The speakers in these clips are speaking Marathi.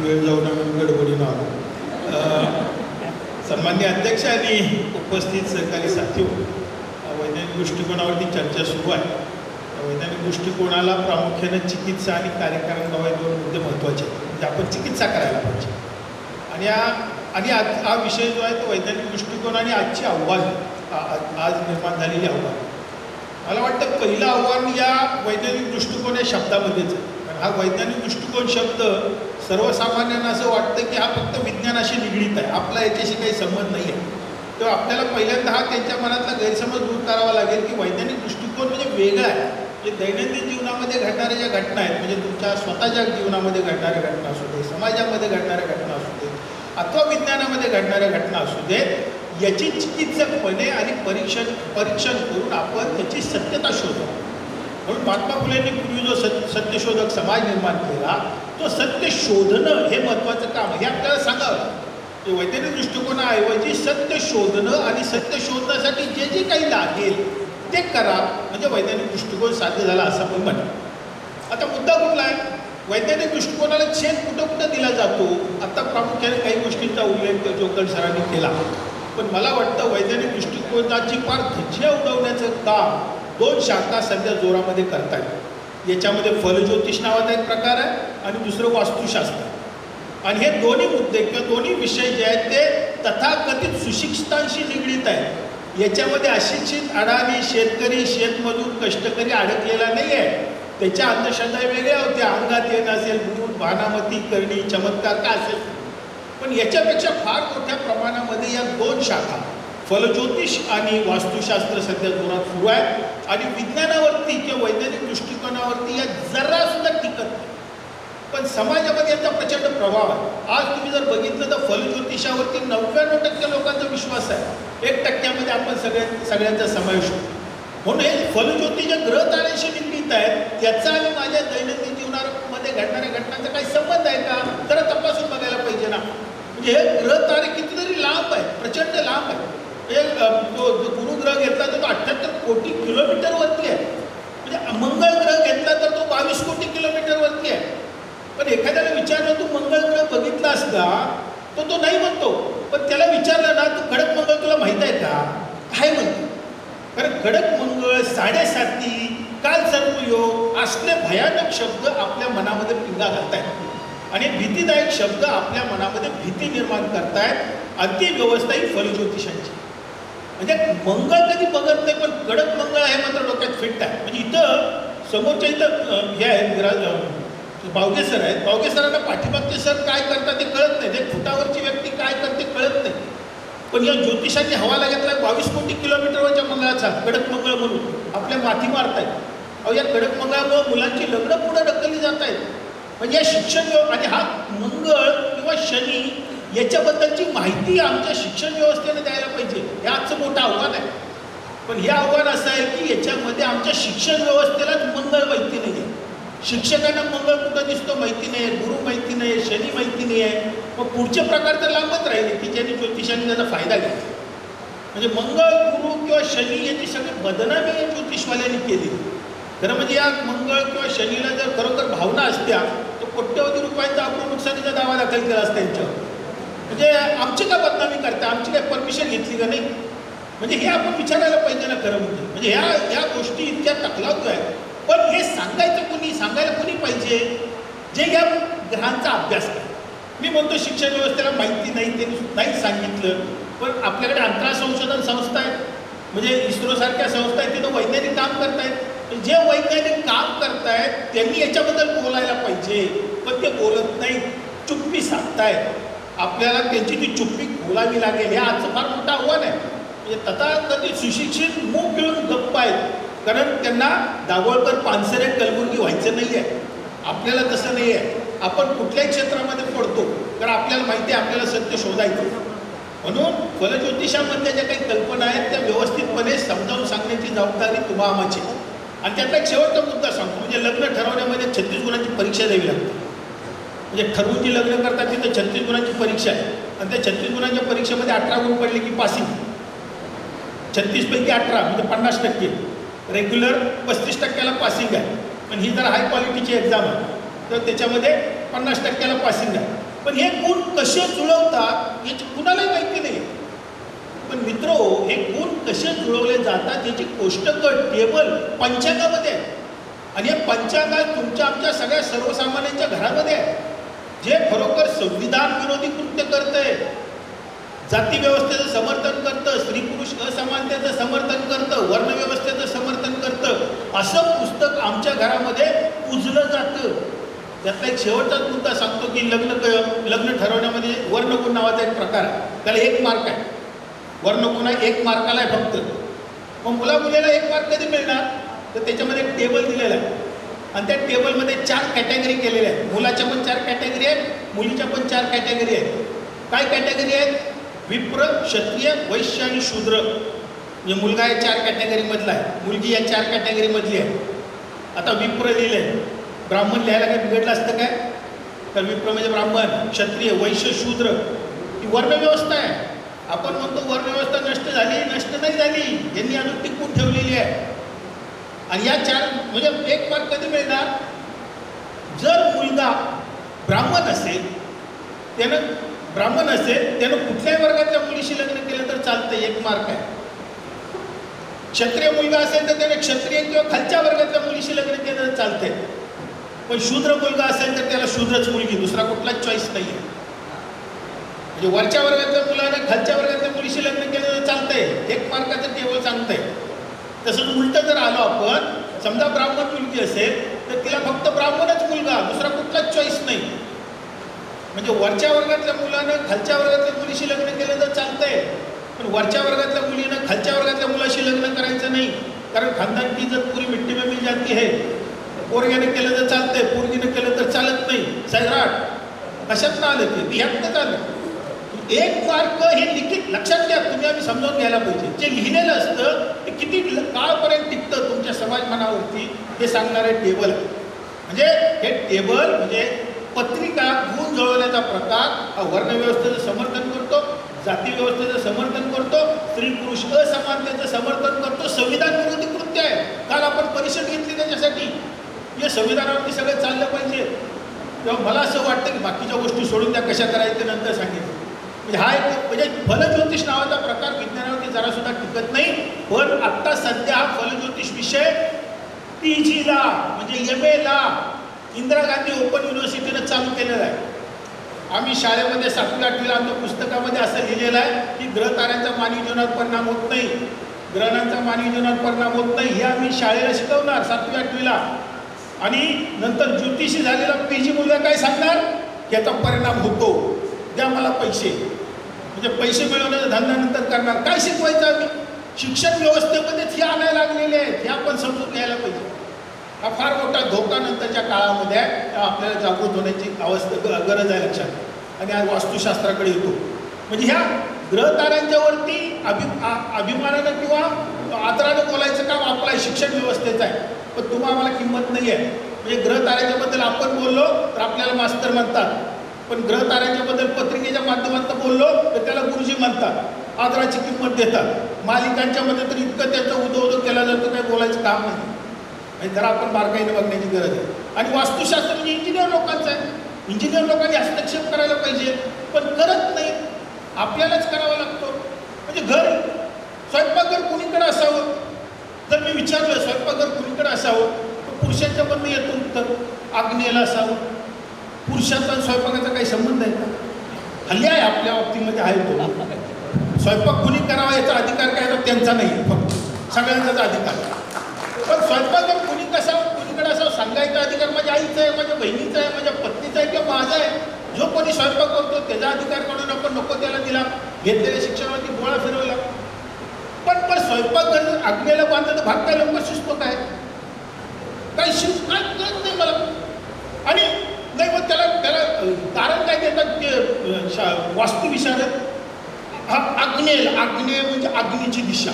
वेळ जाऊन आम्ही गडबडीनं आलो. सन्मान्य अध्यक्ष आणि उपस्थित सहकारी साथी हो. वैज्ञानिक दृष्टिकोनावरती चर्चा सुरू आहे. वैज्ञानिक दृष्टिकोनाला प्रामुख्याने चिकित्सा आणि कार्यक्रम हे दोन मुद्दे महत्त्वाचे आहेत. म्हणजे आपण चिकित्सा करायला पाहिजे. आणि हा आणि आज हा विषय जो आहे तो वैज्ञानिक दृष्टिकोन आणि आजची आव्हान आ- आज निर्माण झालेली आव्हान. मला वाटतं पहिलं आव्हान या वैज्ञानिक दृष्टिकोन या शब्दामध्येच आहे. कारण हा वैज्ञानिक दृष्टिकोन शब्द सर्वसामान्यांना असं वाटतं की हा फक्त विज्ञानाशी निगडीत आहे. आपला याच्याशी काही संबंध नाही आहे तेव्हा आपल्याला पहिल्यांदा हा त्यांच्या मनातला गैरसमज दूर करावा लागेल की वैज्ञानिक दृष्टिकोन म्हणजे वेगळा आहे. म्हणजे दैनंदिन जीवनामध्ये घडणाऱ्या ज्या घटना आहेत म्हणजे तुमच्या स्वतःच्या जीवनामध्ये घडणाऱ्या घटना असू दे समाजामध्ये घडणाऱ्या घटना असू दे अथवा विज्ञानामध्ये घडणाऱ्या घटना असू देत याची चिकित्सकपणे आणि परीक्षण परीक्षण करून आपण त्याची सत्यता शोधू. म्हणून महात्मा फुलेंनी पूर्वी जो सत्य सत्यशोधक समाज निर्माण केला तो सत्य शोधणं हे महत्त्वाचं काम हे आपल्याला सांगावं की वैज्ञानिक दृष्टिकोनाऐवजी सत्य शोधणं आणि सत्य शोधण्यासाठी जे जे काही लागेल ते करा. म्हणजे वैज्ञानिक दृष्टिकोन साध्य झाला असं मी म्हणतो. आता मुद्दा कुठला आहे? वैज्ञानिक दृष्टिकोनाला छेद कुठं कुठं दिला जातो? आता प्रामुख्याने काही गोष्टींचा उल्लेख जोकर सरांनी केला. पण मला वाटतं वैज्ञानिक दृष्टिकोनाची फार धज्जिया उडवण्याचं काम दोन शाखा सध्या जोरामध्ये करतायत. याच्यामध्ये फलज्योतिष नावाचा एक प्रकार आहे आणि दुसरं वास्तुशास्त्र. आणि हे दोन्ही मुद्दे किंवा दोन्ही विषय जे आहेत ते तथाकथित सुशिक्षितांशी निगडीत आहेत. याच्यामध्ये अशिक्षित अडाणी शेतकरी शेतमजूर कष्टकरी अडकलेला नाही आहे त्याच्या अंधश्रद्धा वेगळ्या होत्या. अंगात येणं असेल भूत भानामती करणी चमत्कार का असेल? पण याच्यापेक्षा फार मोठ्या प्रमाणामध्ये या दोन शाखा फलज्योतिष आणि वास्तुशास्त्र सध्या जोरात सुरू आहे आणि विज्ञानावरती किंवा वैज्ञानिक दृष्टिकोनावरती या जरासुद्धा टिकत नाही. पण समाजामध्ये याचा प्रचंड प्रभाव आहे. आज तुम्ही जर बघितलं तर फलज्योतिषावरती नव्याण्णव टक्के लोकांचा विश्वास आहे. एक टक्क्यामध्ये आपण सगळ्या सगळ्यांचा समावेश होतो. म्हणून हे फलज्योती जे ग्रह ताऱ्याशी निगडीत आहेत त्याचा आणि माझ्या दैनंदिन जीवनामध्ये घडणाऱ्या घटनांचा काही संबंध आहे का? जरा तपासून बघायला पाहिजे ना. म्हणजे हे ग्रह तारे कितीतरी लांब आहे प्रचंड लांब आहे म्हणजे अं, तो जो गुरुग्रह घेतला तर तो अठ्ठ्याहत्तर कोटी किलोमीटरवरती आहे. म्हणजे मंगळ ग्रह घेतला तर तो बावीस कोटी किलोमीटरवरती आहे. पण एखाद्याला विचारलं तू मंगळ ग्रह बघितलास का? तो तो नाही म्हणतो. पण त्याला विचारलं ना तू खडक मंगळ तुला माहीत आहे का? काय म्हणतो. कारण खडक मंगळ साडेसाती काल सर्वयोग असले भयानक शब्द आपल्या मनामध्ये पिंगा घालतायत. आणि भीतीदायक शब्द आपल्या मनामध्ये भीती निर्माण करतायत. अतिव्यवस्था ही फलज्योतिषांची. म्हणजे मंगळ कधी बघत नाही पण कडक मंगळ आहे मात्र डोक्यात फिट आहे. म्हणजे इथं समोरच्या इथं हे आहे विराज बावगे सर आहेत. बावगे सरांना पाठीमागचे सर काय करतात ते कळत नाही. ते फुटावरची व्यक्ती काय करते कळत नाही. पण या ज्योतिषाची हवाला घेतला बावीस कोटी किलोमीटरवरच्या मंगळाचा कडक मंगळ म्हणून. आपल्या माथी मारतायत. अहो या कडक मंगळामुळे मुलांची लग्न पुढे ढकलली जात आहेत म्हणजे या शिक्षण आणि हा मंगळ किंवा शनी याच्याबद्दलची माहिती आमच्या शिक्षण व्यवस्थेने द्यायला पाहिजे. हे आजचं मोठं आव्हान आहे. पण हे आव्हान असं आहे की याच्यामध्ये आमच्या शिक्षण व्यवस्थेलाच मंगळ माहिती नाही आहे शिक्षकांना मंगळ कुठं दिसतो माहिती नाही आहे गुरु माहिती नाही आहे शनी माहिती नाही आहे मग पुढचे प्रकार तर लांबच राहिले की ज्यांनी ज्योतिषाने त्याचा फायदा घेतला. म्हणजे मंगळ गुरु किंवा शनी याची सगळी बदनामी ज्योतिषवाल्यांनी केली. खरं म्हणजे या मंगळ किंवा शनीला जर खरोखर भावना असत्या तर कोट्यवधी रुपयांचा आपण नुकसानीचा दावा दाखल केला असता त्यांच्यावर म्हणजे आमची का बदनामी करता? आमची काय परमिशन घेतली का नाही? म्हणजे हे आपण विचारायला पाहिजे ना खरं म्हणजे. म्हणजे ह्या ह्या गोष्टी इतक्या तकलावतो आहेत. पण हे सांगायचं कोणी? सांगायला कोणी पाहिजे? जे या ग्रहांचा अभ्यास करतात मी म्हणतो शिक्षण व्यवस्थेला माहिती नाही ते नाही सांगितलं. पण आपल्याकडे अंतराळ संशोधन संस्था आहेत. म्हणजे इस्रोसारख्या संस्था आहेत तिथं वैज्ञानिक काम करतायत. जे वैज्ञानिक काम करतायत त्यांनी याच्याबद्दल बोलायला पाहिजे. पण ते बोलत नाही चुप्पी साधतायत आपल्याला त्यांची ती चुप्पी बोलावी लागेल हे आजचं फार मोठं आव्हान आहे. म्हणजे तथाकथित सुशिक्षित मूग घेऊन गप्प आहेत. कारण त्यांना दाभोळकर पानसरे कलबुर्गी व्हायचं नाही आहे आपल्याला तसं नाही आहे आपण कुठल्याही क्षेत्रामध्ये पडतो कारण आपल्याला माहिती आहे आपल्याला सत्य शोधायचं म्हणून फलज्योतिषामधल्या ज्या काही कल्पना आहेत त्या व्यवस्थितपणे समजावून सांगण्याची जबाबदारी तुम्हा आमाची आणि त्यातला एक शेवटचा मुद्दा सांगतो म्हणजे लग्न ठरवण्यामध्ये छत्तीस गुणांची परीक्षा द्यावी लागते. म्हणजे ठरवून जी लग्न करतात तिथं छत्तीस गुणांची परीक्षा आहे. आणि त्या छत्तीस गुणांच्या परीक्षेमध्ये अठरा गुण पडले की पासिंग छत्तीसपैकी अठरा म्हणजे पन्नास टक्के. रेग्युलर पस्तीस टक्क्याला पासिंग आहे. पण ही जर हाय क्वालिटीची एक्झाम आहे तर त्याच्यामध्ये पन्नास टक्क्याला पासिंग आहे. पण हे गुण कसे जुळवतात याची कुणालाही माहिती नाही. पण मित्र हे गुण कसे जुळवले जातात याची कोष्टकं टेबल पंचांगामध्ये आहे आणि हे पंचांगात तुमच्या आमच्या सगळ्या सर्वसामान्यांच्या घरामध्ये आहे जे खरोखर संविधान विरोधी कृत्य करतंय जाती व्यवस्थेचं समर्थन करतं स्त्री पुरुष असमानतेचं समर्थन करतं वर्णव्यवस्थेचं समर्थन करतं असं पुस्तक आमच्या घरामध्ये उजलं जातं. त्यातला एक शेवटचाच मुद्दा सांगतो की लग्न क- लग्न ठरवण्यामध्ये वर्णगुण नावाचा एक प्रकार आहे. त्याला एक मार्क आहे. वर्णगुण एक मार्काला आहे फक्त. मग मुला मुलीला एक मार्क कधी मिळणार? तर त्याच्यामध्ये एक टेबल दिलेला आहे. आणि त्या टेबलमध्ये चार कॅटेगरी केलेल्या आहेत. मुलाच्या पण चार कॅटेगरी आहेत मुलीच्या पण चार कॅटेगरी आहेत. काय कॅटेगरी आहेत? विप्र क्षत्रिय वैश्य आणि शूद्र. म्हणजे मुलगा या चार कॅटेगरीमधला आहे. मुलगी या चार कॅटेगरीमधली आहे. आता विप्र लिहिलं आहे ब्राह्मण लिहायला काय बिघडलं असतं काय? तर विप्र म्हणजे ब्राह्मण क्षत्रिय वैश्य शूद्र. ही वर्णव्यवस्था आहे. आपण म्हणतो वर्णव्यवस्था नष्ट झाली नष्ट नाही झाली. यांनी अजून टिकून ठेवलेली आहे. आणि या चार म्हणजे एक मार्क कधी मिळणार? जर मुलगा ब्राह्मण असेल त्यानं ब्राह्मण असेल त्यानं कुठल्याही वर्गातल्या मुलीशी लग्न केलं तर चालतं एक मार्क आहे. क्षत्रिय मुलगा असेल तर त्याने क्षत्रिय किंवा खालच्या वर्गातल्या मुलीशी लग्न केलं तर चालते पण शूद्र मुलगा असेल तर त्याला शूद्रच मुलगी दुसरा कुठलाच चॉईस नाही आहे म्हणजे वरच्या वर्गातल्या मुलाने खालच्या वर्गातल्या मुलीशी लग्न केलं तर चालतंय. एक मार्काचं टेबल सांगतंय तसंच उलटं जर आलो आपण समजा ब्राह्मण मुलगी असेल तर तिला फक्त ब्राह्मणच मुलगा दुसरा कुठलाच चॉईस नाही. म्हणजे वरच्या वर्गातल्या मुलानं खालच्या वर्गातल्या मुलीशी लग्न केलं तर चालतंय पण वरच्या वर्गातल्या मुलीनं खालच्या वर्गातल्या मुलाशी लग्न करायचं नाही. कारण खानदान की जर पुरी मिट्टी में मिल जाती है पोरग्याने केलं तर चालतंय पोरगीनं केलं तर चालत नाही. सैराट कशात आलं ते? बिहातच आलं. एक मार्क हे लिखित लक्षात घ्या तुम्ही आम्ही समजावून घ्यायला पाहिजे. जे लिहिलेलं असतं ते किती काळपर्यंत टिकतं तुमच्या समाजमानावरती हे सांगणारे टेबल म्हणजे हे टेबल म्हणजे पत्रिका गुण जळवण्याचा प्रकार हा वर्णव्यवस्थेचं समर्थन करतो जाती व्यवस्थेचं समर्थन करतो स्त्री पुरुष असमानतेचं समर्थन करतो संविधान विरोधी कृत्य आहे. काल आपण परिषद घेतली त्याच्यासाठी. या संविधानावरती सगळं चाललं पाहिजे. तेव्हा मला असं वाटतं की बाकीच्या गोष्टी सोडून त्या कशा करायच्या नंतर सांगितलं म्हणजे हा एक म्हणजे फलज्योतिष नावाचा प्रकार विज्ञानावरती जरासुद्धा टिकत नाही पण आत्ता सध्या हा फलज्योतिष विषय पी जीला म्हणजे एम एला इंदिरा गांधी ओपन युनिव्हर्सिटीनं चालू केलेला आहे. आम्ही शाळेमध्ये सातवी आठवीला आमच्या पुस्तकामध्ये असं लिहिलेलं आहे की ग्रह ताऱ्यांचा मानवी जीवनात परिणाम होत नाही. ग्रहणांचा मानवी जीवनात परिणाम होत नाही हे आम्ही शाळेला शिकवणार सातवी आठवीला. आणि नंतर ज्योतिषी झालेला पी जी मुलगा काय सांगणार? याचा परिणाम होतो. द्या मला पैसे. म्हणजे पैसे मिळवण्याचा धंदा नंतर करणार. काय शिकवायचं आम्ही? शिक्षण व्यवस्थेमध्येच हे आणायला लागलेले आहेत. हे आपण समजून घ्यायला पाहिजे. हा फार मोठा धोका नंतरच्या काळामध्ये आहे. तेव्हा आपल्याला जागृत होण्याची अवस्था गरज आहे लक्षात. आणि आज वास्तुशास्त्राकडे येतो. म्हणजे ह्या ग्रहताऱ्यांच्यावरती अभि अभिमानानं किंवा आदरानं बोलायचं काम आपलं आहे शिक्षण व्यवस्थेचं आहे. पण तुम्हाला आम्हाला किंमत नाही आहे म्हणजे ग्रहताऱ्यांच्याबद्दल आपण बोललो तर आपल्याला मास्तर म्हणतात पण ग्रह ताऱ्याच्याबद्दल पत्रिकेच्या माध्यमातून बोललो तर त्याला गुरुजी म्हणतात आदराची किंमत देतात. मालिकांच्यामध्ये तर इतकं त्याचं उदो उदो केला जातं काही बोलायचं काम नाही. आणि जरा आपण बारकाईने बघण्याची गरज आहे. आणि वास्तुशास्त्र म्हणजे इंजिनियर लोकांचं आहे. इंजिनियर लोकांनी हस्तक्षेप करायला पाहिजे पण करत नाही आपल्यालाच करावा लागतो. म्हणजे घर स्वयंपाकघर कुणीकडे असावं? जर मी विचारलं स्वयंपाकघर कुणीकडे असावं? तर पुरुषांच्या पण येतो उत्तर आग्नेयला असावं. पुरुषाचा आणि स्वयंपाकाचा काही संबंध आहे का? हल्ली आहे आपल्या बाबतीमध्ये आहे तो. स्वयंपाक कुणी करावा याचा अधिकार काय तर त्यांचा नाही फक्त. सगळ्यांचाच अधिकार आहे. पण स्वयंपाक कुणी कसा कुणीकडे असा सांगायचा अधिकार माझ्या आईचा आहे माझ्या बहिणीचा आहे माझ्या पत्नीचा आहे किंवा माझा आहे जो कोणी स्वयंपाक करतो त्याचा अधिकार काढून आपण नको त्याला दिला. घेतलेल्या शिक्षणावरती गोळा फिरवला. पण पण स्वयंपाक घर आज्ञेला बांधलं तर भाग काय? लवकर शिजतो काय काही शिज काय कळत नाही मला. आणि त्याला त्याला कारण काय देतात ते अं, शा वास्तुविशारद हा आग्नेय आग्नेय म्हणजे अग्नीची दिशा.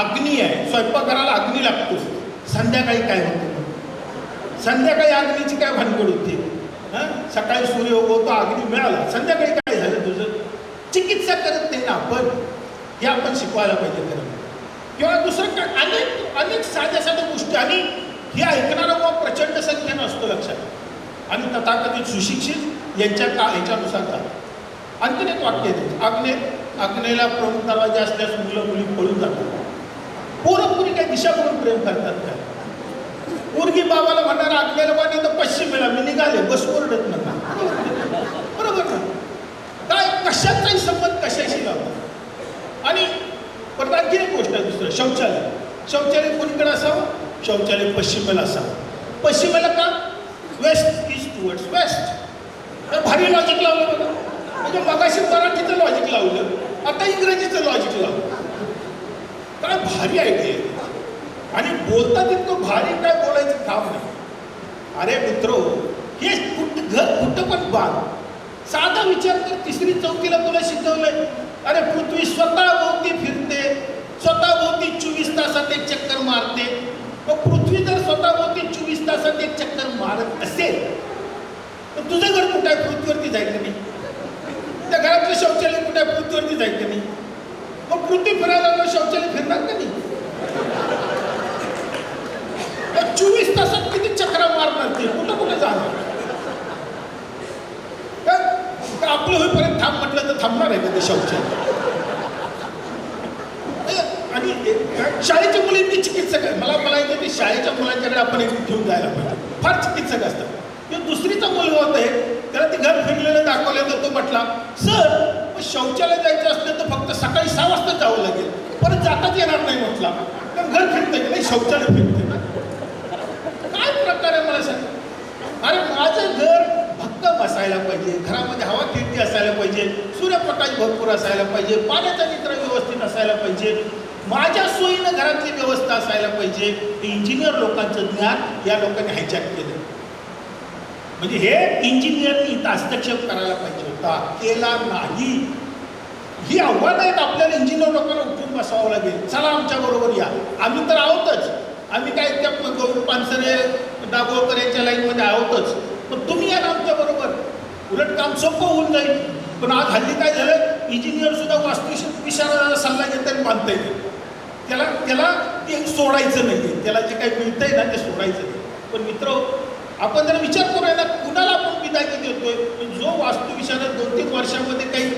अग्नी आहे. स्वयंपाकघराला अग्नी लागतो. संध्याकाळी काय होतं? संध्याकाळी अग्नीची काय भानगड होते? हां? सकाळी सूर्य उगवतो अग्नी मिळाला. संध्याकाळी काय झालं तुझं? चिकित्सा करत नाही ना आपण. हे आपण शिकवायला पाहिजे खरं किंवा दुसरं काय? अनेक अनेक साध्या साध्या गोष्टी. आणि हे ऐकणारा बुवा प्रचंड संख्येनं असतो लक्षात. आणि तथाकथित सुशिक्षित यांच्या का याच्यानुसार जातात आणखीन एक वाक्य येते आग्ने आग्नेला प्रमुख दरवाजे असल्यास मुलं मुली पळून जातात. पोरं काही दिशा म्हणून प्रेम करतात काय पोरगी बाबाला म्हणणार आग्नेला वाटे तर पश्चिमेला मी निघाले बस ओरडत नका. बरोबर ना? काय कशाचाही संबंध कशाशी लावतो आणि परत आणखी एक गोष्ट आहे दुसरं शौचालय. शौचालय कोणीकडे असावं? शौचालय पश्चिमेला असावं. पश्चिमेला का? वेस्ट टुवर्ड्स वेस्ट तर भारी लॉजिक लावलं बघा. म्हणजे मगाशी मराठीचं लॉजिक लावलं आता इंग्रजीचं लॉजिक लावलं. काय भारी आयडिया आहे आणि बोलता तितकं भारी काय बोलायचं काम नाही. अरे मित्रो हे कुठं घर कुठं पण बांध. साधा विचार कर तिसरी चौथीला तुला शिकवलंय. अरे पृथ्वी स्वतः भोवती फिरते स्वतः भोवती चोवीस तासात एक चक्कर मारते. मग पृथ्वी जर स्वतः भोवती चोवीस तासात एक चक्कर मारत असेल तर तुझं घर कुठं आहे पृथ्वीवरती जाईल का त्या घरातलं शौचालय कुठं आहे पृथ्वीवरती जाईल का मग पृथ्वी फिरायला शौचालय फिरणार का नाही? चोवीस तासात किती चक्रा मारणार ते कुठं कुठं जाणार? आपलं होईपर्यंत थांब म्हटलं तर थांबणार आहे का ते शौचालय? आणि शाळेच्या मुलींनी चिकित्सक आहे मला मला येतं की शाळेच्या मुलांच्याकडे आपण एक घेऊन जायला पाहिजे. फार चिकित्सक असतात. दुसरीचा मुलगा होता त्याला ते घर फिरलेलं दाखवलं तर तो म्हटला सर मग शौचालय जायचं असलं तर फक्त सकाळी सहा वाजता जावं लागेल. परत जाताच येणार नाही म्हटला. तर घर फिरतं की नाही? शौचालय फिरते ना. काय प्रकार आहे मला सांग. अरे माझं घर भक्कम असायला पाहिजे. घरामध्ये हवा खिडकी असायला पाहिजे. सूर्यप्रकाश भरपूर असायला पाहिजे. पाण्याचा निचरा व्यवस्थित असायला पाहिजे. माझ्या सोयीनं घरातली व्यवस्था असायला पाहिजे. इंजिनियर लोकांचं ज्ञान या लोकांनी हायजॅक केलं. म्हणजे हे इंजिनियरनी इथं हस्तक्षेप करायला पाहिजे होता केला नाही. ही आव्हानं आहेत आपल्याला इंजिनियर लोकांना उठून बसावं लागेल. चला आमच्या बरोबर या. आम्ही तर आहोतच. आम्ही काय त्या गौरव पानसरे दाभोळकर यांच्या लाईनमध्ये आहोतच. पण तुम्ही या ना आमच्या बरोबर. उलट काम सोपं होऊन जाईल. पण आज हल्ली काय झालं? इंजिनियर सुद्धा वास्तू विचाराचा सल्ला घेताना बांधता येईल त्याला त्याला ते सोडायचं नाही त्याला जे काही मिळतंय ना ते सोडायचं नाही. पण मित्र आपण जर विचार करूया ना कुणाला आपण विदागी देतोय? पण जो वास्तुविशारद दोन तीन वर्षामध्ये काही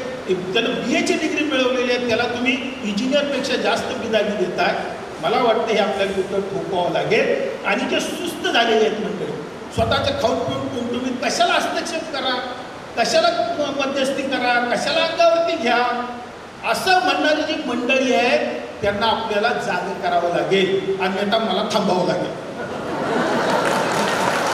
त्याला बी एची डिग्री मिळवलेली आहे त्याला तुम्ही इंजिनियरपेक्षा जास्त विदागी देताय. मला वाटतं हे आपल्याला उत्तर ठोकवावं लागेल. आणि जे सुस्त झालेले आहेत मंडळी स्वतःचे खाऊन पिऊन टुमटुमीत कशाला हस्तक्षेप करा? कशाला मध्यस्थी करा? कशाला अंगावरती घ्या? असं म्हणणारी जी मंडळी आहे त्यांना आपल्याला जागे करावं लागेल. अन्यथा मला थांबावं लागेल.